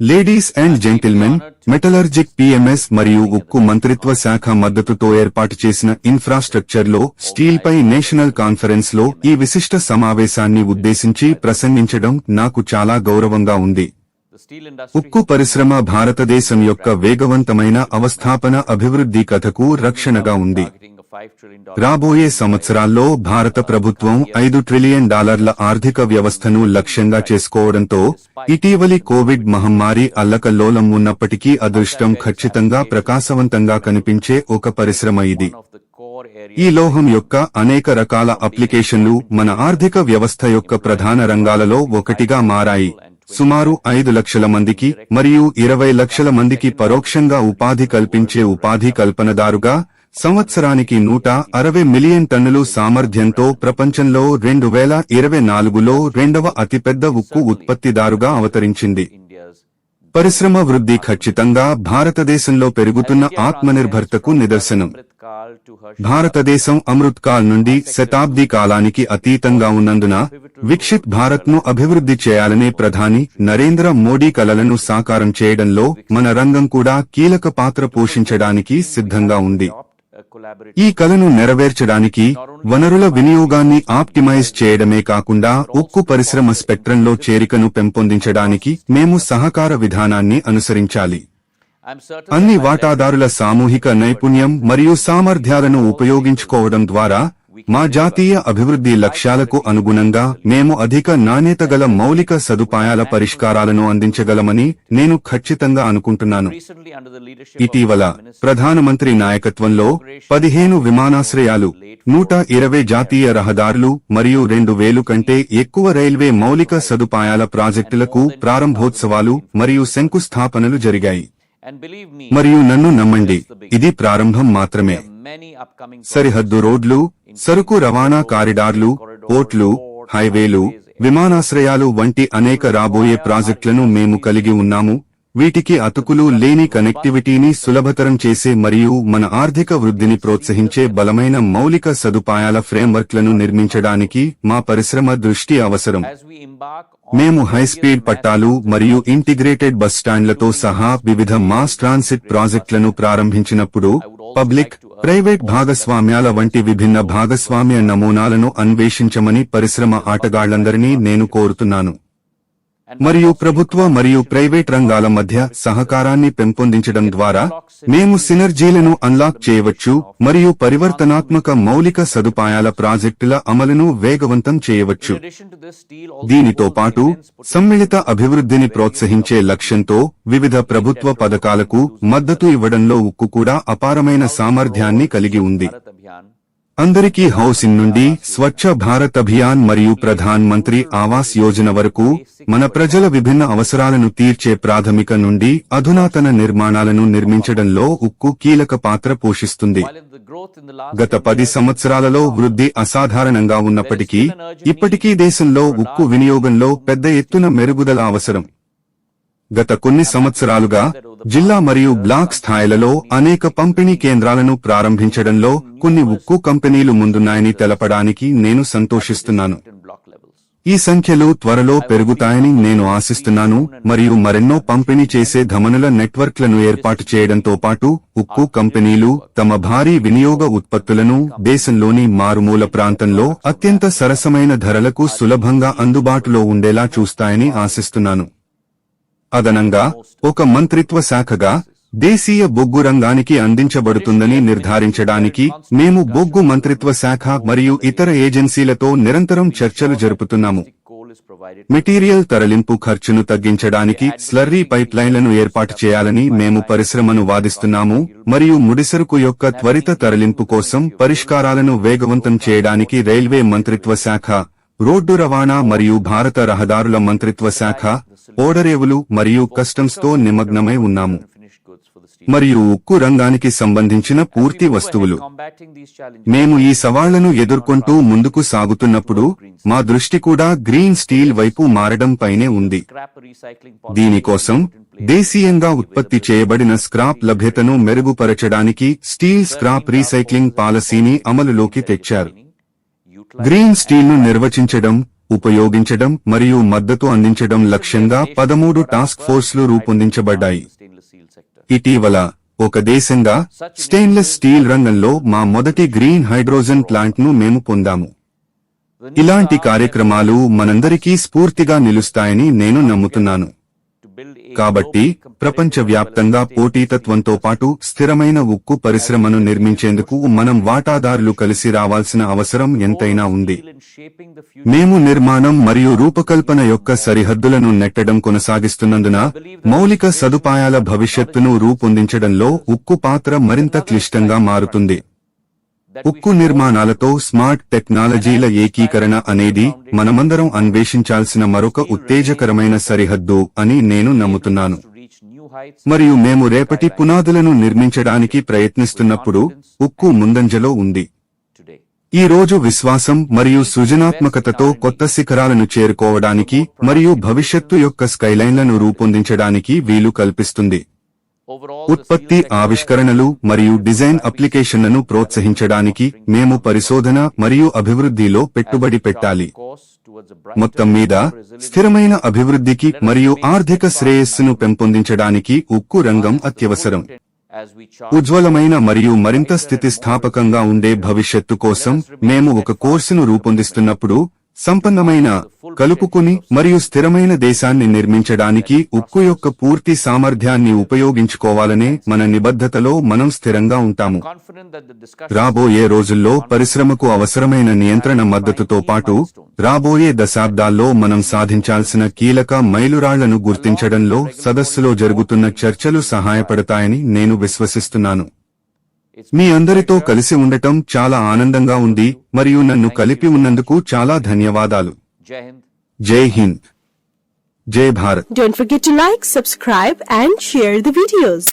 Ladies and gentlemen metallurgic PMS మరియు ఉక్కు మంత్రిత్వ శాఖ మద్దతుతో ఏర్పాటు చేసిన ఇన్ఫ్రాస్ట్రక్చర్లో స్టీల్ పై నేషనల్ కాన్ఫరెన్స్లో ఈ విశిష్ట సమావేశాన్ని ఉద్దేశించి ప్రసంగించడం నాకు చాలా గౌరవంగా ఉంది. ఉక్కు పరిశ్రమ భారతదేశం యొక్క వేగవంతమైన అవస్థాపన అభివృద్ధి కథకు రక్షణగా ఉంది. రాబోయే సంవత్సరాల్లో భారత ప్రభుత్వం ఐదు ట్రిలియన్ డాలర్ల ఆర్థిక వ్యవస్థను లక్ష్యంగా చేసుకోవడంతో ఇటీవలి కోవిడ్ మహమ్మారి అల్లకల్లోలం ఉన్నప్పటికీ అదృష్టం ఖచ్చితంగా ప్రకాశవంతంగా కనిపించే ఒక పరిశ్రమ ఇది. ఈ లోహం యొక్క అనేక రకాల అప్లికేషన్లు మన ఆర్థిక వ్యవస్థ యొక్క ప్రధాన రంగాలలో ఒకటిగా మారాయి. సుమారు ఐదు లక్షల మందికి మరియు ఇరవై లక్షల మందికి పరోక్షంగా ఉపాధి కల్పించే ఉపాధి కల్పనదారుగా సంవత్సరానికి నూట అరవై మిలియన్ టన్నులు సామర్థ్యంతో ప్రపంచంలో రెండు వేల ఇరవై నాలుగులో రెండవ అతిపెద్ద ఉక్కు ఉత్పత్తిదారుగా అవతరించింది. పరిశ్రమ వృద్ధి ఖచ్చితంగా భారతదేశంలో పెరుగుతున్న ఆత్మనిర్భర్తకు నిదర్శనం. భారతదేశం అమృత్ కాల్ నుండి శతాబ్ది కాలానికి అతీతంగా ఉన్నందున విక్షిత్ భారత్ను అభివృద్ధి చేయాలనే ప్రధాని నరేంద్ర మోడీ కలలను సాకారం చేయడంలో మన రంగం కూడా కీలక పాత్ర పోషించడానికి సిద్ధంగా ఉంది. ఈ కలను నెరవేర్చడానికి వనరుల వినియోగాన్ని ఆప్టిమైజ్ చేయడమే కాకుండా ఉక్కు పరిశ్రమ స్పెక్ట్రంలో చేరికను పెంపొందించడానికి మేము సహకార విధానాన్ని అనుసరించాలి. అన్ని వాటాదారుల సామూహిక నైపుణ్యం మరియు సామర్థ్యాలను ఉపయోగించుకోవడం ద్వారా మా జాతీయ అభివృద్ధి లక్ష్యాలకు అనుగుణంగా మేము అధిక నాణ్యత గల మౌలిక సదుపాయాల పరిష్కారాలను అందించగలమని నేను ఖచ్చితంగా అనుకుంటున్నాను. ఇటీవల ప్రధానమంత్రి నాయకత్వంలో పదిహేను విమానాశ్రయాలు నూట ఇరవై జాతీయ రహదారులు మరియు రెండు వేలు కంటే ఎక్కువ రైల్వే మౌలిక సదుపాయాల ప్రాజెక్టులకు ప్రారంభోత్సవాలు మరియు శంకుస్థాపనలు జరిగాయి. మరియు నన్ను నమ్మండి ఇది ప్రారంభం మాత్రమే. సరిహద్దు రోడ్లు సరుకు రవాణా కారిడార్లు పోర్ట్లు హైవేలు విమానాశ్రయాలు వంటి అనేక రాబోయే ప్రాజెక్టులను మేము కలిగి ఉన్నాము. వీటికి అతుకులు లేని కనెక్టివిటీని సులభతరం చేసే మరియు మన ఆర్థిక వృద్ధిని ప్రోత్సహించే బలమైన మౌలిక సదుపాయాల ఫ్రేమ్వర్క్లను నిర్మించడానికి మా పరిశ్రమ దృష్టి అవసరం. మేము హైస్పీడ్ పట్టాలు మరియు ఇంటిగ్రేటెడ్ బస్ స్టాండ్లతో సహా వివిధ మాస్ ట్రాన్సిట్ ప్రాజెక్టులను ప్రారంభించినప్పుడు పబ్లిక్ ప్రైవేట్ భాగస్వామ్యాల వంటి విభిన్న భాగస్వామ్య నమూనాలను అన్వేషించమని పరిశ్రమ ఆటగాళ్ళందరినీ నేను కోరుతున్నాను. మరియు ప్రభుత్వ మరియు ప్రైవేట్ రంగాల మధ్య సహకారాన్ని పెంపొందించడం ద్వారా మేము సినర్జీలను అన్లాక్ చేయవచ్చు మరియు పరివర్తనాత్మక మౌలిక సదుపాయాల ప్రాజెక్టుల అమలును వేగవంతం చేయవచ్చు. దీనితో పాటు సమ్మిళిత అభివృద్ధిని ప్రోత్సహించే లక్ష్యంతో వివిధ ప్రభుత్వ పథకాలకు మద్దతు ఇవ్వడంలో ఉక్కు కూడా అపారమైన సామర్థ్యాన్ని కలిగి ఉంది. అందరికీ హౌసింగ్ నుండి స్వచ్ఛ భారత్ అభియాన్ మరియు ప్రధాన్ మంత్రి ఆవాస్ యోజన వరకు మన ప్రజల విభిన్న అవసరాలను తీర్చే ప్రాథమిక నుండి అధునాతన నిర్మాణాలను నిర్మించడంలో ఉక్కు కీలక పాత్ర పోషిస్తుంది. గత పది సంవత్సరాలలో వృద్ధి అసాధారణంగా ఉన్నప్పటికీ ఇప్పటికీ దేశంలో ఉక్కు వినియోగంలో పెద్ద ఎత్తున మెరుగుదల అవసరం. గత కొన్ని సంవత్సరాలుగా జిల్లా మరియు బ్లాక్ స్థాయిలలో అనేక పంపిణీ కేంద్రాలను ప్రారంభించడంలో కొన్ని ఉక్కు కంపెనీలు ముందున్నాయని తెలపడానికి నేను సంతోషిస్తున్నాను. ఈ సంఖ్యలు త్వరలో పెరుగుతాయని నేను ఆశిస్తున్నాను. మరియు మరెన్నో పంపిణీ చేసే ధమనుల నెట్వర్క్లను ఏర్పాటు చేయడంతో పాటు ఉక్కు కంపెనీలు తమ భారీ వినియోగ ఉత్పత్తులను దేశంలోని మారుమూల ప్రాంతంలో అత్యంత సరసమైన ధరలకు సులభంగా అందుబాటులో ఉండేలా చూస్తాయని ఆశిస్తున్నాను. అదనంగా ఒక మంత్రిత్వ శాఖగా దేశీయ బొగ్గు రంగానికి అందించబడుతుందని నిర్ధారించడానికి మేము బొగ్గు మంత్రిత్వ శాఖ మరియు ఇతర ఏజెన్సీలతో నిరంతరం చర్చలు జరుపుతున్నాము. మెటీరియల్ తరలింపు ఖర్చును తగ్గించడానికి స్లర్రీ పైప్లైన్లను ఏర్పాటు చేయాలని మేము పరిశ్రమను వాదిస్తున్నాము మరియు ముడిసరుకు యొక్క త్వరిత తరలింపు కోసం పరిష్కారాలను వేగవంతం చేయడానికి రైల్వే మంత్రిత్వ శాఖ రోడ్డు రవాణా మరియు భారత రహదారుల మంత్రిత్వ శాఖ ఓడరేవులు మరియు కస్టమ్స్తో నిమగ్నమై ఉన్నాము. మరియు ఉక్కు రంగానికి సంబంధించిన పూర్తి వస్తువులు. మేము ఈ సవాళ్ళను ఎదుర్కొంటూ ముందుకు సాగుతున్నప్పుడు మా దృష్టి కూడా గ్రీన్ స్టీల్ వైపు మారడం పైనే ఉంది. దీనికోసం దేశీయంగా ఉత్పత్తి చేయబడిన స్క్రాప్ లభ్యతను మెరుగుపరచడానికి స్టీల్ స్క్రాప్ రీసైక్లింగ్ పాలసీని అమలులోకి తెచ్చారు. గ్రీన్ స్టీల్ను నిర్వచించడం ఉపయోగించడం మరియు మద్దతు అందించడం లక్ష్యంగా పదమూడు టాస్క్ ఫోర్స్లు రూపొందించబడ్డాయి. ఇటీవల ఒక దేశంగా స్టెయిన్లెస్ స్టీల్ రంగంలో మా మొదటి గ్రీన్ హైడ్రోజన్ ప్లాంట్ను మేము పొందాము. ఇలాంటి కార్యక్రమాలు మనందరికీ స్ఫూర్తిగా నిలుస్తాయని నేను నమ్ముతున్నాను. కాబట్టి ప్రపంచవ్యాప్తంగా పోటీతత్వంతో పాటు స్థిరమైన ఉక్కు పరిశ్రమను నిర్మించేందుకు మనం వాటాదారులు కలిసి రావాల్సిన అవసరం ఎంతైనా ఉంది. మేము నిర్మాణం మరియు రూపకల్పన యొక్క సరిహద్దులను నెట్టడం కొనసాగిస్తున్నందున మౌలిక సదుపాయాల భవిష్యత్తును రూపొందించడంలో ఉక్కు పాత్ర మరింత క్లిష్టంగా మారుతుంది. ఉక్కు నిర్మాణాలతో స్మార్ట్ టెక్నాలజీల ఏకీకరణ అనేది మనమందరం అన్వేషించాల్సిన మరొక ఉత్తేజకరమైన సరిహద్దు అని నేను నమ్ముతున్నాను. మరియు మేము రేపటి పునాదులను నిర్మించడానికి ప్రయత్నిస్తున్నప్పుడు ఉక్కు ముందంజలో ఉంది. ఈ రోజు విశ్వాసం మరియు సృజనాత్మకతతో కొత్త శిఖరాలను చేరుకోవడానికి మరియు భవిష్యత్తు యొక్క స్కైలైన్లను రూపొందించడానికి వీలు కల్పిస్తుంది. ఉత్పత్తి ఆవిష్కరణలు మరియు డిజైన్ అప్లికేషన్లను ప్రోత్సహించడానికి మేము పరిశోధన మరియు అభివృద్ధిలో పెట్టుబడి పెట్టాలి. మొత్తం మీద స్థిరమైన అభివృద్ధికి మరియు ఆర్థిక శ్రేయస్సును పెంపొందించడానికి ఉక్కు రంగం అత్యవసరం. ఉజ్వలమైన మరియు మరింత స్థితిస్థాపకంగా ఉండే భవిష్యత్తు కోసం మేము ఒక కోర్సును రూపొందిస్తున్నప్పుడు సంపన్నమైన కలుపుకుని మరియు స్థిరమైన దేశాన్ని నిర్మించడానికి ఉక్కు యొక్క పూర్తి సామర్థ్యాన్ని ఉపయోగించుకోవాలనే మన నిబద్ధతలో మనం స్థిరంగా ఉంటాము. రాబోయే రోజుల్లో పరిశ్రమకు అవసరమైన నియంత్రణ మద్దతుతో పాటు రాబోయే దశాబ్దాల్లో మనం సాధించాల్సిన కీలక మైలురాళ్ళను గుర్తించడంలో సదస్సులో జరుగుతున్న చర్చలు సహాయపడతాయని నేను విశ్వసిస్తున్నాను. మీ అందరితో కలిసి ఉండటం చాలా ఆనందంగా ఉంది మరియు నన్ను కలిపి ఉన్నందుకు చాలా ధన్యవాదాలు. జై హింద్ జై Bharat don't forget like subscribe and share the videos